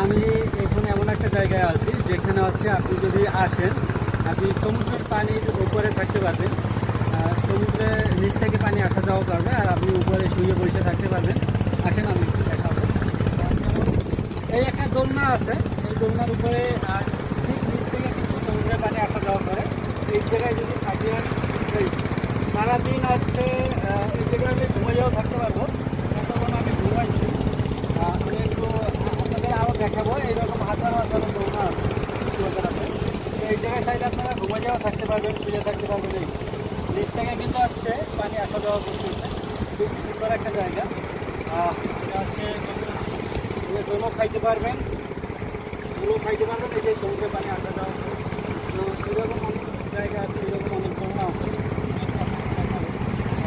আমি এখন এমন একটা জায়গায় আছি, যেখানে হচ্ছে আপনি যদি আসেন, আপনি সমুদ্রের পানির উপরে থাকতে পারবেন। সমুদ্রে নিচ থেকে পানি আসা যাওয়া করবে, আর আপনি উপরে শুয়ে বসে থাকতে পারবেন। আসেন, আমি একটু দেখাবো এই একটা দোলনা আছে, এই দোলনার উপরে ঠিক নিচ থেকে কিন্তু সমুদ্রের পানি আসা যাওয়া করে। এই জায়গায় যদি থাকি আমি, এই সারাদিন হচ্ছে এই জায়গায় আমি ঘুমাইয়াও থাকতে পারব। তখন আমি ঘুমাইছি আহ, আমি একটু আপনাদের আরও দেখাবো, এইরকম হাজার হাজার দোলনা আছে। এই জায়গায় চাইলে আপনারা ঘুমাইয়াও থাকতে পারবেন, শুয়ে থাকতে পারবেন এই। নিচ থেকে কিন্তু হচ্ছে পানি আসা যাওয়া করতেছে। খুবই সুন্দর একটা জায়গা। আর হচ্ছে দোলও খাইতে পারবেন দোলও খাইতে পারবেন, এই যে সমুদ্রে পানি আসা যাওয়া করে। তো এরকম অনেক জায়গা আছে এরকম অনেক দোলনা আছে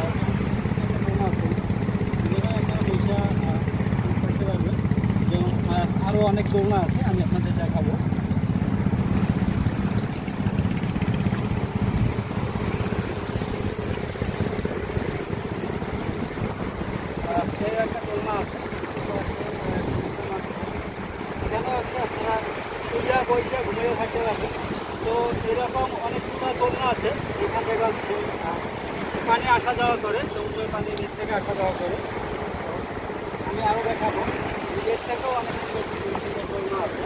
আর দোলনা আছে যেখানে আপনারা বসে আহ, করতে পারবেন যেমন আহ, আরও অনেক দোলনা আছে, আমি আপনাদের দেখাবো। তো আছে, যেখান থেকে পানি আসা যাওয়া করে, সমুদ্রের পানি নিচ থেকে আসা যাওয়া করে। আমি আরও দেখাবো। আছে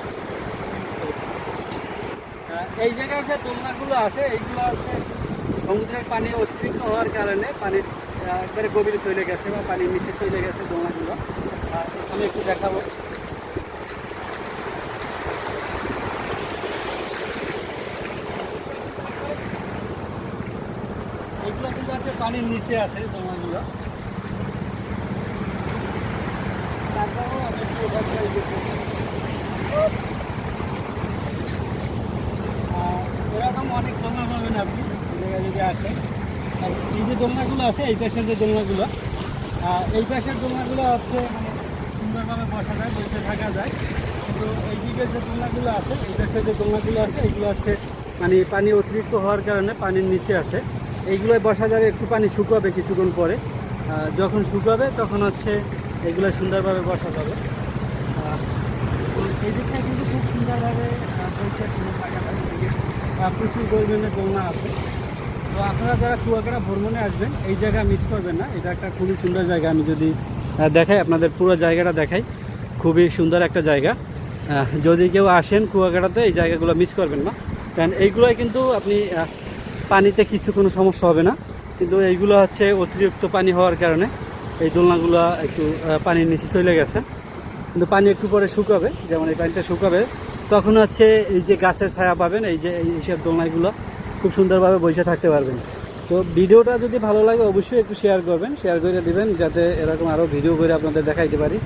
আহ, এই জায়গায় যে দোলনাগুলো আছে এইগুলো হচ্ছে সমুদ্রের পানি অতিরিক্ত হওয়ার কারণে পানির একবারে গভীরে চলে গেছে বা পানির নিচে চলে গেছে দোলনাগুলো। আমি একটু দেখাবো। এগুলো কিন্তু আছে পানির নিচে আছে দোলনাগুলো তারপরেও আমি একটু ওটা try করছি। আহ, এরকম অনেক দোলনা পাবেন আপনি আসেন আর এই যে দোলনাগুলো আছে, এই পাশের যে দোলনাগুলো এই পাশের দোলনাগুলো হচ্ছে মানে সুন্দরভাবে বসা যায়, বসে থাকা যায়। কিন্তু এই দিকের যে দোলনাগুলো আছে, এই পাশের যে দোলনাগুলো আছে, এইগুলো হচ্ছে মানে পানি অতিরিক্ত হওয়ার কারণে পানির নিচে আছে। এইগুলোয় বসা যাবে, একটু পানি শুকাবে কিছুক্ষণ পরে। যখন শুকাবে, তখন হচ্ছে এগুলো সুন্দরভাবে বসা যাবে। এই দিকটা কিন্তু খুব সুন্দরভাবে প্রচুর পরিমাণে দোলনা আছে। তো আপনারা যারা কুয়াকাটা ভ্রমণে আসবেন, এই জায়গা মিস করবেন না। এটা একটা খুবই সুন্দর জায়গা। আমি যদি দেখাই, আপনাদের পুরো জায়গাটা দেখাই। খুবই সুন্দর একটা জায়গা। যদি কেউ আসেন কুয়াকাটাতে, এই জায়গাগুলো মিস করবেন না। কারণ এইগুলোয় কিন্তু আপনি পানিতে কিছু কোনো সমস্যা হবে না। কিন্তু এইগুলো হচ্ছে অতিরিক্ত পানি হওয়ার কারণে এই দোলনাগুলো একটু পানির নিচে চলে গেছে। কিন্তু পানি একটু পরে শুকাবে, যেমন এই পানিটা শুকাবে। তখন হচ্ছে এই যে গাছের ছায়া পাবেন, এই যে এইসব দোলনাগুলো। খুব সুন্দরভাবে বসে থাকতে পারবেন। তো ভিডিওটা যদি ভালো লাগে, অবশ্যই একটু শেয়ার করবেন। শেয়ার করে দেবেন, যাতে এরকম আরও ভিডিও করে আপনাদের দেখাইতে পারি।